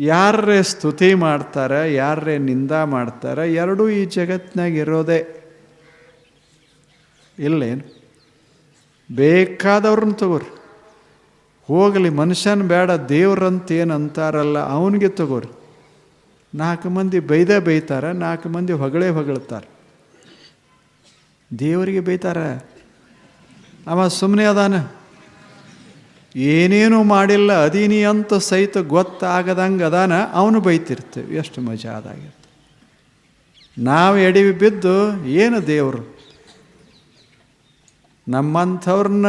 ಯಾರೇ ಸ್ತುತಿ ಮಾಡ್ತಾರೆ ಯಾರೇ ನಿಂದ ಮಾಡ್ತಾರೆ, ಎರಡೂ ಈ ಜಗತ್ತಿನಾಗ ಇರೋದೇ. ಇಲ್ಲೇನು ಬೇಕಾದವ್ರನ್ನ ತಗೋರಿ. ಹೋಗಲಿ, ಮನುಷ್ಯನ ಬೇಡ, ದೇವ್ರಂತ ಏನು ಅಂತಾರಲ್ಲ, ಅವನಿಗೆ ತಗೋರಿ. ನಾಲ್ಕು ಮಂದಿ ಬೈದೇ ಬೈತಾರೆ, ನಾಲ್ಕು ಮಂದಿ ಹೊಗಳೇ ಹೊಗಳ್ತಾರೆ. ದೇವರಿಗೆ ಬೈತಾರೆ? ಅವ ಸುಮ್ಮನೆ ಅದಾನ? ಏನೇನು ಮಾಡಿಲ್ಲ, ಅದೀನಿ ಅಂತ ಸಹಿತ ಗೊತ್ತಾಗದಂಗೆ ಅದಾನ, ಅವನು ಬೈತಿರ್ತೇವೆ. ಎಷ್ಟು ಮಜಾ ಅದಾಗಿರ್ತದೆ ನಾವು ಎಡಿವಿ ಬಿದ್ದು ಏನು ದೇವರು? ನಮ್ಮಂಥವ್ರನ್ನ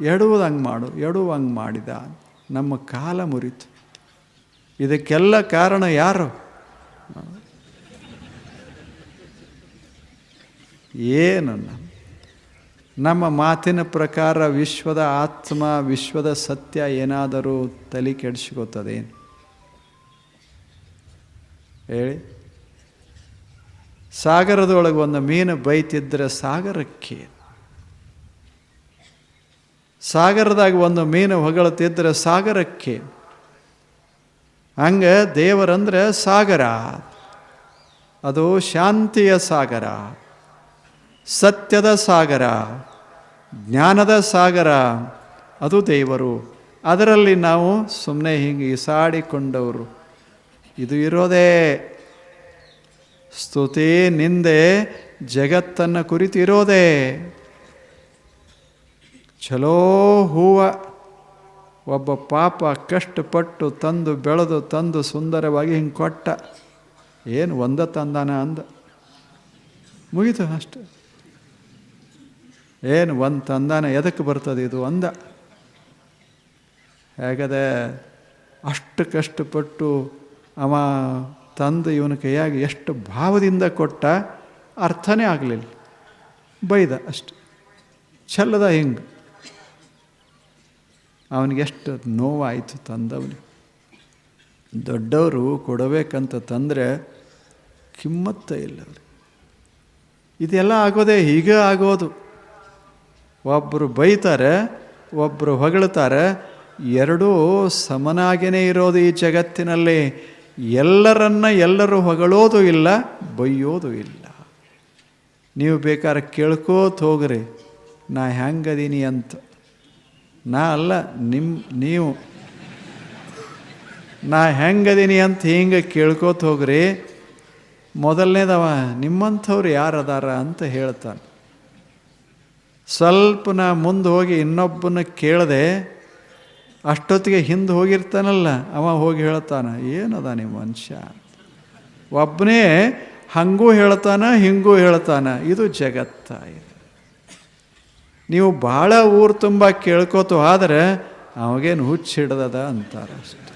ಎಡುವುದಂಗೆ ಮಾಡು, ಎಡುವಂಗೆ ಮಾಡಿದ. ನಮ್ಮ ಕಾಲ ಮುರಿತು. ಇದಕ್ಕೆಲ್ಲ ಕಾರಣ ಯಾರು? ಏನು ನಮ್ಮ ನಮ್ಮ ಮಾತಿನ ಪ್ರಕಾರ ವಿಶ್ವದ ಆತ್ಮ, ವಿಶ್ವದ ಸತ್ಯ ಏನಾದರೂ ತಲೆ ಕೆಡಿಸ್ಕೋತದೇನು ಹೇಳಿ. ಸಾಗರದೊಳಗೆ ಒಂದು ಮೀನು ಬೈತಿದ್ರೆ ಸಾಗರಕ್ಕೆ. ಸಾಗರದಾಗ ಒಂದು ಮೀನು ಹೊಗಳತಿದ್ರೆ ಸಾಗರಕ್ಕೆ. ಹಂಗೆ ದೇವರಂದ್ರೆ ಸಾಗರ. ಅದು ಶಾಂತಿಯ ಸಾಗರ. ಸತ್ಯದ ಸಾಗರ, ಜ್ಞಾನದ ಸಾಗರ, ಅದು ದೇವರು. ಅದರಲ್ಲಿ ನಾವು ಸುಮ್ಮನೆ ಹಿಂಗೆ ಈಸಾಡಿಕೊಂಡವರು ಇದು ಇರೋದೇ ಸ್ತುತಿ, ನಿಂದೆ, ಜಗತ್ತನ್ನು ಕುರಿತಿರೋದೇ. ಚಲೋ ಹೂವ, ಒಬ್ಬ ಪಾಪ ಕಷ್ಟಪಟ್ಟು ತಂದು ಬೆಳೆದು ತಂದು ಸುಂದರವಾಗಿ ಹಿಂಗೆ ಕೊಟ್ಟ. ಏನು ಒಂದ ತಂದಾನ ಅಂದ. ಮುಗಿತು ಅಷ್ಟೆ. ಏನು ಒಂದು ತಂದಾನ ಎದಕ್ಕೆ ಬರ್ತದೆ ಇದು ಅಂದ. ಹೇಗದೆ ಅಷ್ಟು ಕಷ್ಟಪಟ್ಟು ಅವ ತಂದು ಇವನ ಕೈಯಾಗಿ ಎಷ್ಟು ಭಾವದಿಂದ ಕೊಟ್ಟ ಅರ್ಥನೇ ಆಗಲಿಲ್ಲ. ಬೈದ ಅಷ್ಟು. ಚೆಲ್ಲದ ಹಿಂಗೆ. ಅವನಿಗೆಷ್ಟು ನೋವಾಯಿತು ತಂದವನಿಗೆ. ದೊಡ್ಡವರು ಕೊಡಬೇಕಂತ ತಂದರೆ ಕಿಮ್ಮತ್ತ ಇಲ್ಲ ಇದೆಲ್ಲ ಆಗೋದೇ ಹೀಗೆ ಆಗೋದು. ಒಬ್ಬರು ಬೈತಾರೆ ಒಬ್ಬರು ಹೊಗಳ್ತಾರೆ, ಎರಡೂ ಸಮನಾಗಿಯೇ ಇರೋದು ಈ ಜಗತ್ತಿನಲ್ಲಿ. ಎಲ್ಲರನ್ನ ಎಲ್ಲರೂ ಹೊಗಳೋದು ಇಲ್ಲ, ಬೈಯೋದು ಇಲ್ಲ. ನೀವು ಬೇಕಾದ್ರೆ ಕೇಳ್ಕೋತ ಹೋಗ್ರಿ. ನಾ ಹೆಂಗದೀನಿ ಅಂತ. ನಾ ಅಲ್ಲ ನಿಮ್ಮ ನೀವು. ನಾ ಹೆಂಗದೀನಿ ಅಂತ ಹಿಂಗೆ ಕೇಳ್ಕೋತ ಹೋಗ್ರಿ. ಮೊದಲನೇದವ, ನಿಮ್ಮಂಥವ್ರು ಯಾರದಾರ ಅಂತ ಹೇಳ್ತಾನೆ. ಸ್ವಲ್ಪ ನಾ ಮುಂದೆ ಹೋಗಿ ಇನ್ನೊಬ್ಬನ ಕೇಳದೆ ಅಷ್ಟೊತ್ತಿಗೆ ಹಿಂದೆ ಹೋಗಿರ್ತಾನಲ್ಲ, ಅವ ಹೋಗಿ ಹೇಳ್ತಾನ, ಏನದ ನಿಮ್ಮ ಮನುಷ್ಯ? ಒಬ್ಬನೇ ಹಂಗೂ ಹೇಳ್ತಾನ, ಹಿಂಗೂ ಹೇಳ್ತಾನ, ಇದು ಜಗತ್ತ ಇದು. ನೀವು ಭಾಳ ಊರು ತುಂಬ ಕೇಳ್ಕೋತು ಆದರೆ ಅವಾಗೇನು ಹುಚ್ಚು ಹಿಡ್ದದ ಅಂತಾರೆ ಅಷ್ಟೆ.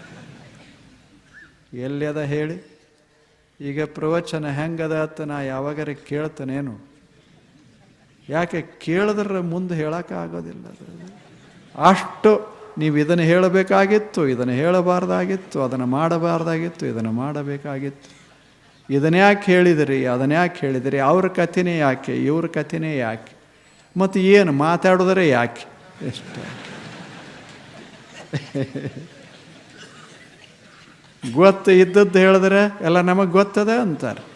ಎಲ್ಲಿ ಅದ ಹೇಳಿ? ಈಗ ಪ್ರವಚನ ಹೆಂಗದ ಅಂತ ನಾ ಯಾವಾಗಾರ ಕೇಳ್ತಾನೇನು? ಯಾಕೆ ಕೇಳಿದ್ರೆ ಮುಂದೆ ಹೇಳೋಕ್ಕಾಗೋದಿಲ್ಲ ಅಷ್ಟು ನೀವು ಇದನ್ನು ಹೇಳಬೇಕಾಗಿತ್ತು, ಇದನ್ನು ಹೇಳಬಾರ್ದಾಗಿತ್ತು, ಅದನ್ನು ಮಾಡಬಾರ್ದಾಗಿತ್ತು, ಇದನ್ನು ಮಾಡಬೇಕಾಗಿತ್ತು. ಇದನ್ನ ಯಾಕೆ ಹೇಳಿದಿರಿ, ಅದನ್ನ ಯಾಕೆ ಹೇಳಿದಿರಿ, ಅವ್ರ ಕಥೆನೇ ಯಾಕೆ, ಇವ್ರ ಕಥೆನೇ ಯಾಕೆ, ಮತ್ತು ಏನು ಮಾತಾಡೋದರೆ ಯಾಕೆ? ಎಷ್ಟು. ಗೊತ್ತು ಇದ್ದದ್ದು ಹೇಳಿದ್ರೆ ಎಲ್ಲ ನಮಗೆ ಗೊತ್ತದ ಅಂತಾರೆ.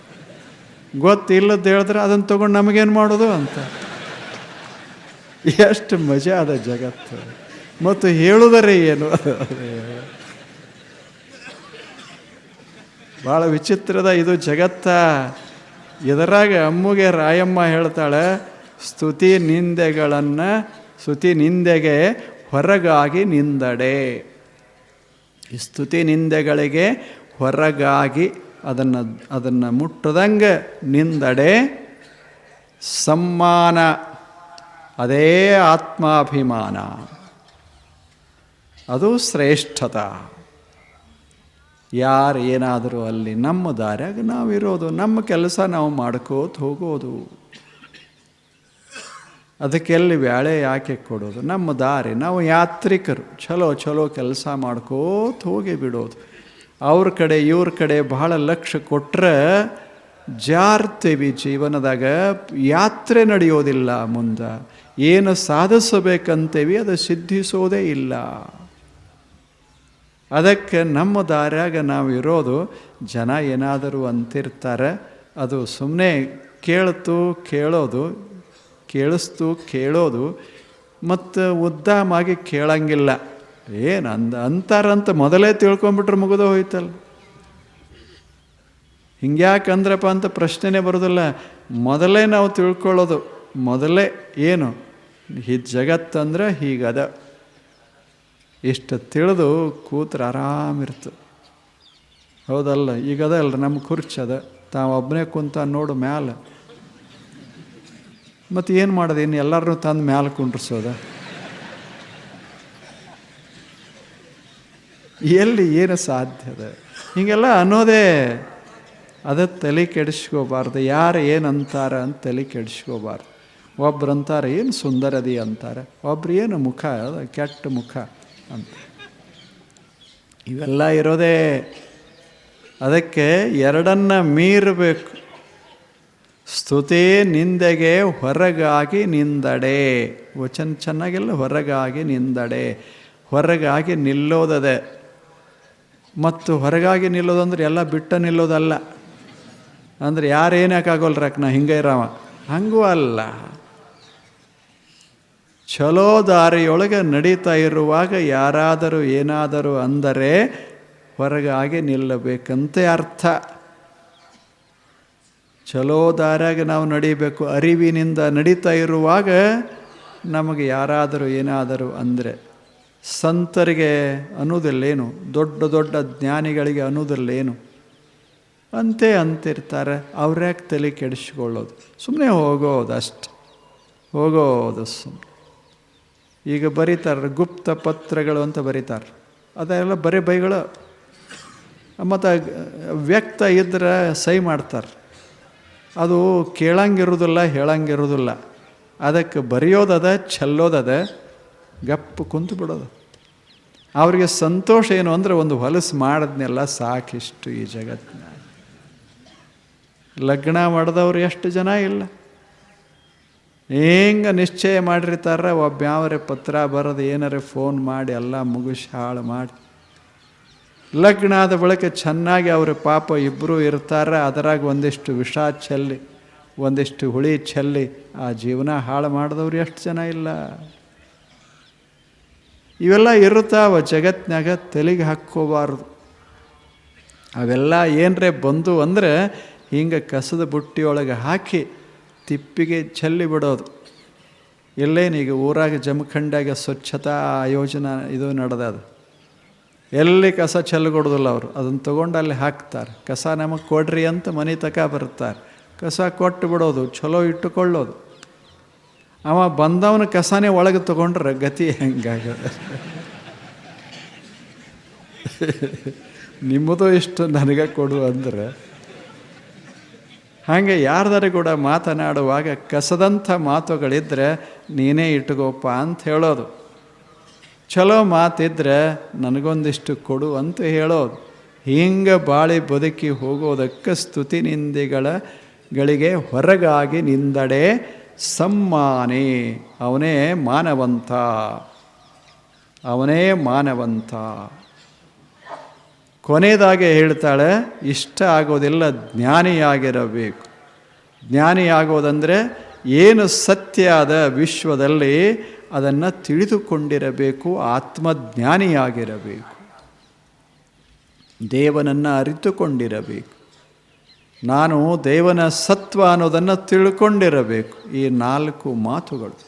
ಗೊತ್ತು ಇಲ್ಲದ್ದು ಹೇಳಿದ್ರೆ ಅದನ್ನು ತೊಗೊಂಡು ನಮಗೇನು ಮಾಡೋದು ಅಂತ. ಎಷ್ಟು ಮಜಾ ಅದ ಜಗತ್ತು. ಮತ್ತು ಹೇಳುವುದರೆ ಏನು? ಭಾಳ ವಿಚಿತ್ರದ ಇದು ಜಗತ್ತ. ಇದರಾಗ ಅಮ್ಮಗೆ ರಾಯಮ್ಮ ಹೇಳ್ತಾಳೆ, ಸ್ತುತಿ ನಿಂದೆಗಳನ್ನು ಸ್ತುತಿ ನಿಂದೆಗೆ ಹೊರಗಾಗಿ ನಿಂದಡೆ. ಸ್ತುತಿ ನಿಂದೆಗಳಿಗೆ ಹೊರಗಾಗಿ ಅದನ್ನು ಅದನ್ನು ಮುಟ್ಟದಂಗೆ ನಿಂದಡೆ ಸಮ್ಮಾನ, ಅದೇ ಆತ್ಮಾಭಿಮಾನ. ಅದು ಶ್ರೇಷ್ಠತ. ಯಾರು ಏನಾದರೂ ಅಲ್ಲಿ ನಮ್ಮ ದಾರ್ಯಾಗ ನಾವಿರೋದು, ನಮ್ಮ ಕೆಲಸ ನಾವು ಮಾಡ್ಕೋತ ಹೋಗೋದು. ಅದಕ್ಕೆಲ್ಲಿ ವ್ಯಾಳೆ ಯಾಕೆ ಕೊಡೋದು? ನಮ್ಮ ದಾರಿ, ನಾವು ಯಾತ್ರಿಕರು ಚಲೋ ಚಲೋ ಕೆಲಸ ಮಾಡ್ಕೋತ ಹೋಗಿ ಬಿಡೋದು. ಅವ್ರ ಕಡೆ, ಇವ್ರ ಕಡೆ ಬಹಳ ಲಕ್ಷ ಕೊಟ್ಟರೆ ಜಾರ್ತೇವಿ ಜೀವನದಾಗ ಯಾತ್ರೆ ನಡೆಯೋದಿಲ್ಲ ಮುಂದೆ. ಏನು ಸಾಧಿಸಬೇಕಂತೇವಿ ಅದು ಸಿದ್ಧಿಸೋದೇ ಇಲ್ಲ. ಅದಕ್ಕೆ ನಮ್ಮ ದಾರ್ಯಾಗ ನಾವು ಇರೋದು ಜನ ಏನಾದರೂ ಅಂತಿರ್ತಾರೆ, ಅದು ಸುಮ್ಮನೆ ಕೇಳ್ತು ಕೇಳೋದು, ಕೇಳಿಸ್ತು ಕೇಳೋದು, ಮತ್ತು ಉದ್ದಾಮಾಗಿ ಕೇಳಂಗಿಲ್ಲ. ಏನು ಅಂದ ಅಂತಾರಂತ ಮೊದಲೇ ತಿಳ್ಕೊಂಬಿಟ್ರೆ ಮುಗಿದು ಹೋಯ್ತಲ್ಲ. ಹಿಂಗ್ಯಾಕಂದ್ರಪ್ಪ ಅಂತ ಪ್ರಶ್ನೆನೇ ಬರೋದಿಲ್ಲ. ಮೊದಲೇ ನಾವು ತಿಳ್ಕೊಳ್ಳೋದು. ಮೊದಲೇ ಏನು? ಈ ಜಗತ್ತಂದ್ರೆ ಹೀಗದ. ಇಷ್ಟು ತಿಳಿದು ಕೂತ್ರೆ ಆರಾಮಿರ್ತು ಹೌದಲ್ಲ ಈಗ ಅಲ್ರಿ ನಮ್ಮ ಕುರ್ಚಿ ಅದ. ತಾವು ಒಬ್ಬನೇ ಕುಂತ ನೋಡು ಮ್ಯಾಲೆ. ಮತ್ತು ಏನು ಮಾಡೋದು? ಇನ್ನು ಎಲ್ಲರನ್ನೂ ತಂದು ಮ್ಯಾಲೆ ಕುಂಡ್ರಿಸೋದ? ಎಲ್ಲಿ ಏನು ಸಾಧ್ಯ ಅದ? ಹೀಗೆಲ್ಲ ಅನ್ನೋದೇ ಅದ ತಲೆ ಕೆಡಿಸ್ಕೋಬಾರ್ದು. ಯಾರು ಏನು ಅಂತಾರ ಅಂತ ತಲೆ ಕೆಡಿಸ್ಕೋಬಾರ್ದು. ಒಬ್ರು ಅಂತಾರೆ, ಏನು ಸುಂದರದಿ ಅಂತಾರೆ. ಒಬ್ರು, ಏನು ಮುಖ? ಕೆಟ್ಟ ಮುಖ ಅಂತ. ಇವೆಲ್ಲ ಇರೋದೇ ಅದಕ್ಕೆ ಎರಡನ್ನ ಮೀರಬೇಕು. ಸ್ತುತಿ ನಿಂದೆಗೆ ಹೊರಗಾಗಿ ನಿಂದಡೆ. ವಚನ ಚೆನ್ನಾಗಿಲ್ಲ ಹೊರಗಾಗಿ ನಿಂದಡೆ. ಹೊರಗಾಗಿ ನಿಲ್ಲೋದದೆ. ಮತ್ತು ಹೊರಗಾಗಿ ನಿಲ್ಲೋದಂದ್ರೆ ಎಲ್ಲ ಬಿಟ್ಟ ನಿಲ್ಲೋದಲ್ಲ. ಅಂದ್ರೆ ಆಗೋಲ್ಲ ರಕ್ನ? ಹಿಂಗೆ ಇರವ ಹಂಗೂ ಅಲ್ಲ. ಚಲೋ ದಾರಿಯೊಳಗೆ ನಡೀತಾ ಇರುವಾಗ ಯಾರಾದರೂ ಏನಾದರೂ ಅಂದರೆ ಹೊರಗಾಗಿ ನಿಲ್ಲಬೇಕಂತ ಅರ್ಥ. ಚಲೋ ದಾರಿಯಾಗಿ ನಾವು ನಡೀಬೇಕು, ಅರಿವಿನಿಂದ ನಡೀತಾ ಇರುವಾಗ ನಮಗೆ ಯಾರಾದರೂ ಏನಾದರೂ ಅಂದರೆ ಸಂತರಿಗೆ ಅನ್ನೋದಿಲ್ಲೇನು ದೊಡ್ಡ ದೊಡ್ಡ ಜ್ಞಾನಿಗಳಿಗೆ ಅನ್ನೋದಿಲ್ಲೇನು ಅಂತೆ ಅಂತಿರ್ತಾರೆ. ಅವ್ರ್ಯಾಕೆ ತಲೆ ಕೆಡಿಸ್ಕೊಳ್ಳೋದು? ಸುಮ್ಮನೆ ಹೋಗೋದು ಅಷ್ಟೆ. ಹೋಗೋದು ಸುಮ್ಮನೆ ಈಗ ಬರೀತಾರೆ, ಗುಪ್ತ ಪತ್ರಗಳು ಅಂತ ಬರೀತಾರೆ. ಅದೆಲ್ಲ ಬರೀ ಬೈಗಳು. ಮತ್ತು ವ್ಯಕ್ತ ಇದ್ದರೆ ಸಹಿ ಮಾಡ್ತಾರೆ. ಅದು ಕೇಳಂಗಿರೋದಿಲ್ಲ, ಹೇಳಂಗಿರೋದಿಲ್ಲ. ಅದಕ್ಕೆ ಬರೆಯೋದದ, ಚೆಲ್ಲೋದದ, ಗಪ್ಪು ಕುಂತು ಬಿಡೋದು. ಅವ್ರಿಗೆ ಸಂತೋಷ ಏನು ಅಂದರೆ ಒಂದು ಹೊಲಸು ಮಾಡಿದ್ನೆಲ್ಲ ಸಾಕಿಷ್ಟು ಈ ಜಗತ್ತಿನ. ಲಗ್ನ ಮಾಡಿದವ್ರು ಎಷ್ಟು ಜನ ಇಲ್ಲ. ಹೆಂಗೆ ನಿಶ್ಚಯ ಮಾಡಿರ್ತಾರೆ ಒಬ್ಬ ಯಾವ್ರೆ ಪತ್ರ ಬರೋದು ಏನಾರೆ ಫೋನ್ ಮಾಡಿ ಎಲ್ಲ ಮುಗಿಸಿ ಹಾಳು ಮಾಡಿ. ಲಗ್ನ ಆದ ಬಳಿಕ ಚೆನ್ನಾಗಿ ಅವ್ರ ಪಾಪ ಇಬ್ಬರೂ ಇರ್ತಾರೆ ಅದರಾಗ ಒಂದಿಷ್ಟು ವಿಷ ಚೆಲ್ಲಿ, ಒಂದಿಷ್ಟು ಹುಳಿ ಚೆಲ್ಲಿ ಆ ಜೀವನ ಹಾಳು ಮಾಡಿದವ್ರು ಎಷ್ಟು ಜನ ಇಲ್ಲ. ಇವೆಲ್ಲ ಇರುತ್ತಾವ ಜಗತ್ತಿನಾಗ ತಲೆಗೆ ಹಾಕ್ಕೋಬಾರ್ದು. ಅವೆಲ್ಲ ಏನರೇ ಬಂದು ಅಂದರೆ ಹಿಂಗೆ ಕಸದ ಬುಟ್ಟಿಯೊಳಗೆ ಹಾಕಿ ತಿಪ್ಪಿಗೆ ಚೆಲ್ಲಿ ಬಿಡೋದು. ಎಲ್ಲೇನೀಗ ಊರಾಗ ಜಮಖಂಡಾಗ ಸ್ವಚ್ಛತಾ ಯೋಜನಾ ಇದು ನಡೆದದು. ಎಲ್ಲಿ ಕಸ ಚೆಲ್ಲಗೊಡೋದಿಲ್ಲ ಅವರು. ಅದನ್ನು ತೊಗೊಂಡು ಅಲ್ಲಿ ಹಾಕ್ತಾರೆ. ಕಸ ನಮಗೆ ಕೊಡ್ರಿ ಅಂತ ಮನೆ ತಕ ಬರ್ತಾರೆ ಕಸ ಕೊಟ್ಟು ಬಿಡೋದು ಚಲೋ ಇಟ್ಟುಕೊಳ್ಳೋದು. ಅವ ಬಂದವನ ಕಸಾನೆ ಒಳಗೆ ತೊಗೊಂಡ್ರೆ ಗತಿ ಹೆಂಗಾಗದ ನಿಮ್ಮದು ಇಷ್ಟು ನನಗೆ ಕೊಡು ಅಂದ್ರೆ. ಹಾಗೆ ಯಾರ್ದಾರು ಕೂಡ ಮಾತನಾಡುವಾಗ ಕಸದಂಥ ಮಾತುಗಳಿದ್ದರೆ ನೀನೇ ಇಟ್ಕೋಪ್ಪ ಅಂತ ಹೇಳೋದು. ಚಲೋ ಮಾತಿದ್ರೆ ನನಗೊಂದಿಷ್ಟು ಕೊಡು ಅಂತ ಹೇಳೋದು. ಹಿಂಗೆ ಬಾಳಿ ಬದುಕಿ ಹೋಗೋದಕ್ಕೆ ಸ್ತುತಿ ನಿಂದಿಗಳ ಗಳಿಗೆ ಹೊರಗಾಗಿ ನಿಂದಡೆ ಸಮ್ಮಾನೆ, ಅವನೇ ಮಾನವಂತ. ಅವನೇ ಮಾನವಂತ. ಕೊನೆಯದಾಗೆ ಹೇಳ್ತಾಳೆ, ಇಷ್ಟ ಆಗೋದಿಲ್ಲ, ಜ್ಞಾನಿಯಾಗಿರಬೇಕು. ಜ್ಞಾನಿಯಾಗೋದಂದರೆ ಏನು ಸತ್ಯ ಆದ ವಿಶ್ವದಲ್ಲಿ ಅದನ್ನು ತಿಳಿದುಕೊಂಡಿರಬೇಕು, ಆತ್ಮಜ್ಞಾನಿಯಾಗಿರಬೇಕು. ದೇವನನ್ನು ಅರಿತುಕೊಂಡಿರಬೇಕು. ನಾನು ದೇವನ ಸತ್ವ ಅನ್ನೋದನ್ನು ತಿಳ್ಕೊಂಡಿರಬೇಕು. ಈ ನಾಲ್ಕು ಮಾತುಗಳು.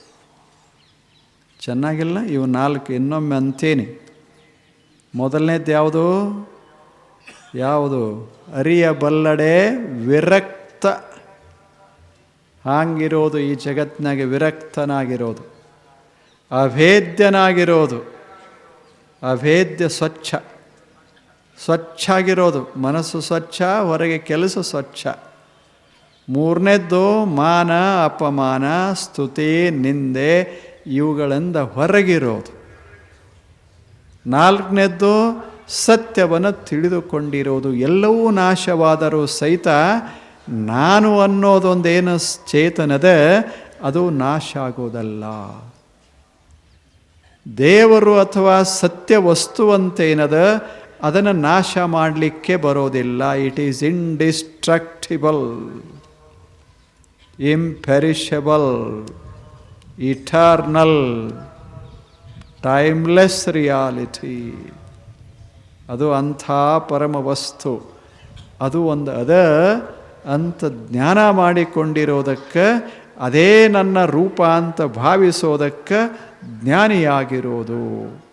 ಚೆನ್ನಾಗಿಲ್ಲ? ಇವು ನಾಲ್ಕು. ಇನ್ನೊಮ್ಮೆ ಅಂತೇನೆ. ಮೊದಲನೇದು ಯಾವುದು? ಯಾವುದು? ಅರಿಯಬಲ್ಲಡೆ ವಿರಕ್ತ. ಹಾಂಗಿರೋದು ಈ ಜಗತ್ತಿನಾಗೆ ವಿರಕ್ತನಾಗಿರೋದು. ಅಭೇದ್ಯನಾಗಿರೋದು. ಅಭೇದ್ಯ ಸ್ವಚ್ಛ. ಸ್ವಚ್ಛಾಗಿರೋದು. ಮನಸ್ಸು ಸ್ವಚ್ಛ, ಹೊರಗೆ ಕೆಲಸ ಸ್ವಚ್ಛ. ಮೂರನೇದ್ದು ಮಾನ, ಅಪಮಾನ, ಸ್ತುತಿ, ನಿಂದೆ, ಇವುಗಳಿಂದ ಹೊರಗಿರೋದು. ನಾಲ್ಕನೇದ್ದು ಸತ್ಯವನ್ನು ತಿಳಿದುಕೊಂಡಿರೋದು. ಎಲ್ಲವೂ ನಾಶವಾದರೂ ಸಹಿತ ನಾನು ಅನ್ನೋದೊಂದೇನು ಚೇತನದ, ಅದು ನಾಶ ಆಗೋದಲ್ಲ. ದೇವರು ಅಥವಾ ಸತ್ಯ ವಸ್ತು ಅಂತೇನದ ಅದನ್ನು ನಾಶ ಮಾಡಲಿಕ್ಕೆ ಬರೋದಿಲ್ಲ. It is indestructible imperishable eternal timeless reality ಅದು ಅಂಥ ಪರಮ ವಸ್ತು. ಅದು ಒಂದು ಅದ ಅಂತ ಜ್ಞಾನ ಮಾಡಿಕೊಂಡಿರೋದಕ್ಕೆ, ಅದೇ ನನ್ನ ರೂಪ ಅಂತ ಭಾವಿಸೋದಕ್ಕೆ ಜ್ಞಾನಿಯಾಗಿರೋದು.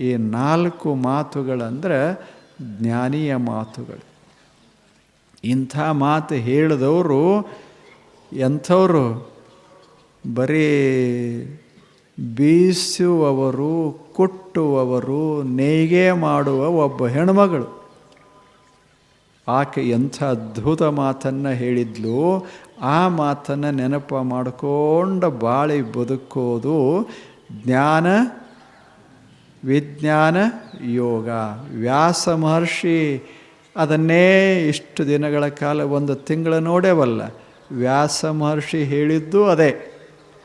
ಈ ನಾಲ್ಕು ಮಾತುಗಳಂದ್ರೆ ಜ್ಞಾನಿಯ ಮಾತುಗಳು. ಇಂಥ ಮಾತು ಹೇಳಿದವರು ಎಂಥವರು? ಬರೀ ಬೀಸುವವರು, ಕೊಟ್ಟುವವರು, ನೇಯ್ಗೆ ಮಾಡುವ ಒಬ್ಬ ಹೆಣ್ಮಗಳು. ಆಕೆ ಎಂಥ ಅದ್ಭುತ ಮಾತನ್ನು ಹೇಳಿದ್ಲು. ಆ ಮಾತನ್ನು ನೆನಪು ಮಾಡಿಕೊಂಡು ಬಾಳಿ ಬದುಕೋದು ಜ್ಞಾನ ವಿಜ್ಞಾನ ಯೋಗ. ವ್ಯಾಸ ಮಹರ್ಷಿ ಅದನ್ನೇ ಇಷ್ಟು ದಿನಗಳ ಕಾಲ ಒಂದು ತಿಂಗಳ ನೋಡೇವಲ್ಲ. ವ್ಯಾಸ ಮಹರ್ಷಿ ಹೇಳಿದ್ದು ಅದೇ.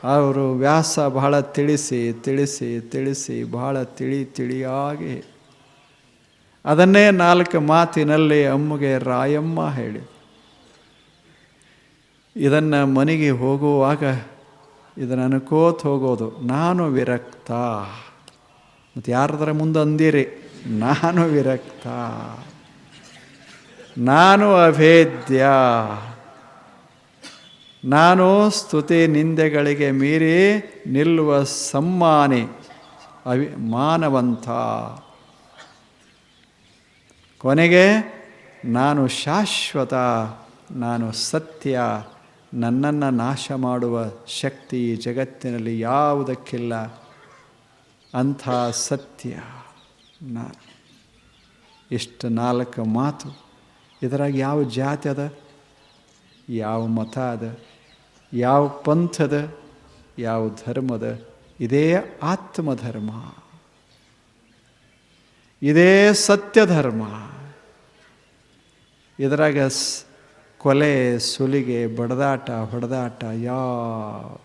ಅವರು ವ್ಯಾಸ ಬಹಳ ತಿಳಿಸಿ ತಿಳಿಸಿ ತಿಳಿಸಿ, ಬಹಳ ತಿಳಿ, ತಿಳಿಯಾಗಿ. ಅದನ್ನೇ ನಾಲ್ಕು ಮಾತಿನಲ್ಲಿ ಅಮ್ಮಗೆ ರಾಯಮ್ಮ ಹೇಳಿ. ಇದನ್ನು ಮನೆಗೆ ಹೋಗುವಾಗ ಇದನ್ನು ಅನ್ಕೋತ ಹೋಗೋದು. ನಾನು ವಿರಕ್ತ. ಮತ್ತು ಯಾರದರ ಮುಂದೆ ಅಂದಿರಿ? ನಾನು ವಿರಕ್ತ. ನಾನು ಅಭೇದ್ಯ. ನಾನು ಸ್ತುತಿ ನಿಂದೆಗಳಿಗೆ ಮೀರಿ ನಿಲ್ಲುವ ಸಮ್ಮಾನಿ ಅವಿ ಮಾನವಂತ ಕೊನೆಗೆ, ನಾನು ಶಾಶ್ವತ, ನಾನು ಸತ್ಯ, ನನ್ನನ್ನು ನಾಶ ಮಾಡುವ ಶಕ್ತಿ ಈ ಜಗತ್ತಿನಲ್ಲಿ ಯಾವುದಕ್ಕಿಲ್ಲ. ಅಂಥ ಸತ್ಯ. ನಾ ಇಷ್ಟು ನಾಲ್ಕು ಮಾತು. ಇದರಾಗ ಯಾವ ಜಾತಿ ಅದ? ಯಾವ ಮತ ಅದ? ಯಾವ ಪಂಥದ ಯಾವ ಧರ್ಮದ ಇದೇ ಆತ್ಮಧರ್ಮ. ಇದೇ ಸತ್ಯ ಧರ್ಮ ಇದರಾಗ ಕೊಲೆ, ಸುಲಿಗೆ, ಬಡದಾಟ, ಹೊಡೆದಾಟ, ಯಾವ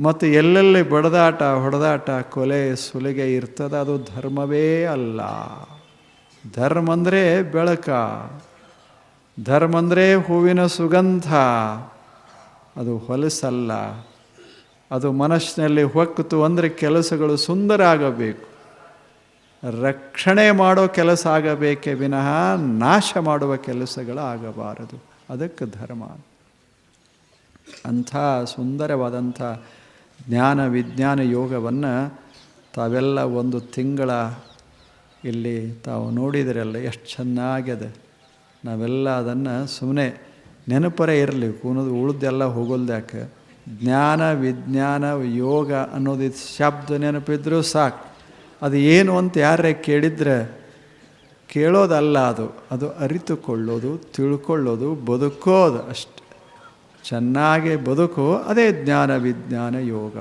ಮತ್ತು ಎಲ್ಲೆಲ್ಲಿ ಬಡದಾಟ, ಹೊಡೆದಾಟ, ಕೊಲೆ, ಸುಲಿಗೆ ಇರ್ತದ, ಅದು ಧರ್ಮವೇ ಅಲ್ಲ. ಧರ್ಮ ಅಂದರೆ ಬೆಳಕ. ಧರ್ಮ ಅಂದರೆ ಹೂವಿನ ಸುಗಂಧ. ಅದು ಹೊಲಸಲ್ಲ. ಅದು ಮನಸ್ಸಿನಲ್ಲಿ ಹೊಕ್ಕಿತು ಅಂದರೆ ಕೆಲಸಗಳು ಸುಂದರ ಆಗಬೇಕು ರಕ್ಷಣೆ ಮಾಡೋ ಕೆಲಸ ಆಗಬೇಕೇ ವಿನಃ ನಾಶ ಮಾಡುವ ಕೆಲಸಗಳು ಆಗಬಾರದು. ಅದಕ್ಕೆ ಧರ್ಮ. ಅಂಥ ಸುಂದರವಾದಂಥ ಜ್ಞಾನ ವಿಜ್ಞಾನ ಯೋಗವನ್ನು ತಾವೆಲ್ಲ ಒಂದು ತಿಂಗಳ ಇಲ್ಲಿ ತಾವು ನೋಡಿದಿರಲ್ಲ ಎಷ್ಟು ಚೆನ್ನಾಗಿದೆ ನಾವೆಲ್ಲ ಅದನ್ನು ಸುಮ್ಮನೆ ನೆನಪರೇ ಇರಲಿ, ಕೂನದು ಉಳಿದೆಲ್ಲ ಹೋಗೋಲ್ದ್ಯಾಕೆ ಜ್ಞಾನ ವಿಜ್ಞಾನ ಯೋಗ ಅನ್ನೋದು ಶಬ್ದ ನೆನಪಿದ್ರೂ ಸಾಕು. ಅದು ಏನು ಅಂತ ಯಾರೇ ಕೇಳಿದ್ರೆ ಕೇಳೋದಲ್ಲ ಅದು. ಅದು ಅರಿತುಕೊಳ್ಳೋದು, ತಿಳ್ಕೊಳ್ಳೋದು, ಬದುಕೋದು ಅಷ್ಟೆ. ಚೆನ್ನಾಗಿ ಬದುಕು, ಅದೇ ಜ್ಞಾನ ವಿಜ್ಞಾನ ಯೋಗ.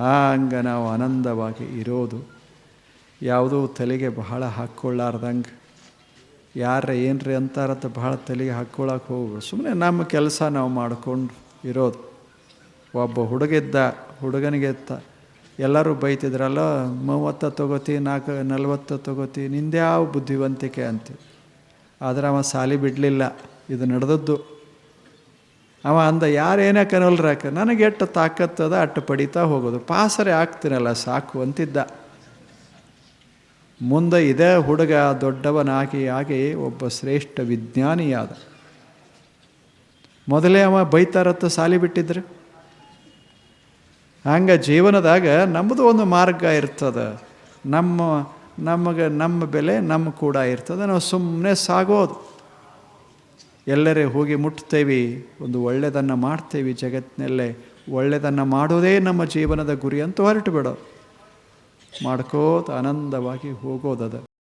ಹಂಗ ನಾವು ಆನಂದವಾಗಿ ಇರೋದು. ಯಾವುದೂ ತಲೆಗೆ ಬಹಳ ಹಾಕ್ಕೊಳ್ಳಾರ್ದಂಗೆ. ಯಾರ ಏನ್ರಿ ಅಂತಾರತ್ತ ಬಹಳ ತಲೆಗೆ ಹಾಕ್ಕೊಳ್ಳೋಕೆ ಹೋಗ್ಬೋದು ಸುಮ್ಮನೆ ನಮ್ಮ ಕೆಲಸ ನಾವು ಮಾಡಿಕೊಂಡು ಇರೋದು. ಒಬ್ಬ ಹುಡುಗಿದ್ದ ಹುಡುಗನಿಗೆ ತ ಎಲ್ಲರೂ ಬೈತಿದ್ರಲ್ಲ, ಮೂವತ್ತು ತೊಗೋತಿ, ನಾಲ್ಕು, ನಲ್ವತ್ತು ತೊಗೋತಿ, ನಿಂದ್ಯಾವ ಬುದ್ಧಿವಂತಿಕೆ ಅಂತೀವಿ. ಆದರೆ ಅವ ಸಾಲಿ ಬಿಡಲಿಲ್ಲ. ಇದು ನಡೆದದ್ದು. ಅವ ಅಂದ, ಯಾರೇನೇ ಕನಲ್ರಾಕ ನನಗೆ ಎಟ್ಟು ತಾಕತ್ತದ ಅಟ್ಟು ಪಡಿತಾ ಹೋಗೋದು. ಪಾಸರೆ ಆಗ್ತೀನಲ್ಲ ಸಾಕು, ಅಂತಿದ್ದ. ಮುಂದೆ ಇದೇ ಹುಡುಗ ದೊಡ್ಡವನಾಗಿ ಆಗಿ ಒಬ್ಬ ಶ್ರೇಷ್ಠ ವಿಜ್ಞಾನಿಯಾದ. ಮೊದಲೇ ಅವ ಬೈತಾರತ್ತ ಸಾಲಿ ಬಿಟ್ಟಿದ್ರೆ. ಹಂಗೆ ಜೀವನದಾಗ ನಮ್ಮದು ಒಂದು ಮಾರ್ಗ ಇರ್ತದೆ. ನಮ್ಮ, ನಮಗೆ ನಮ್ಮ ಬೆಲೆ ನಮ್ಮ ಕೂಡ ಇರ್ತದೆ. ನಾವು ಸುಮ್ಮನೆ ಸಾಗೋದು. ಎಲ್ಲರೇ ಹೋಗಿ ಮುಟ್ತೇವೆ ಒಂದು ಒಳ್ಳೆಯದನ್ನು ಮಾಡ್ತೇವೆ ಜಗತ್ತಿನಲ್ಲೇ. ಒಳ್ಳೆಯದನ್ನು ಮಾಡೋದೇ ನಮ್ಮ ಜೀವನದ ಗುರಿ ಅಂತ ಹೊರಟು ಬಿಡೋದು ಮಾಡ್ಕೋತ ಆನಂದವಾಗಿ ಹೋಗೋದದ.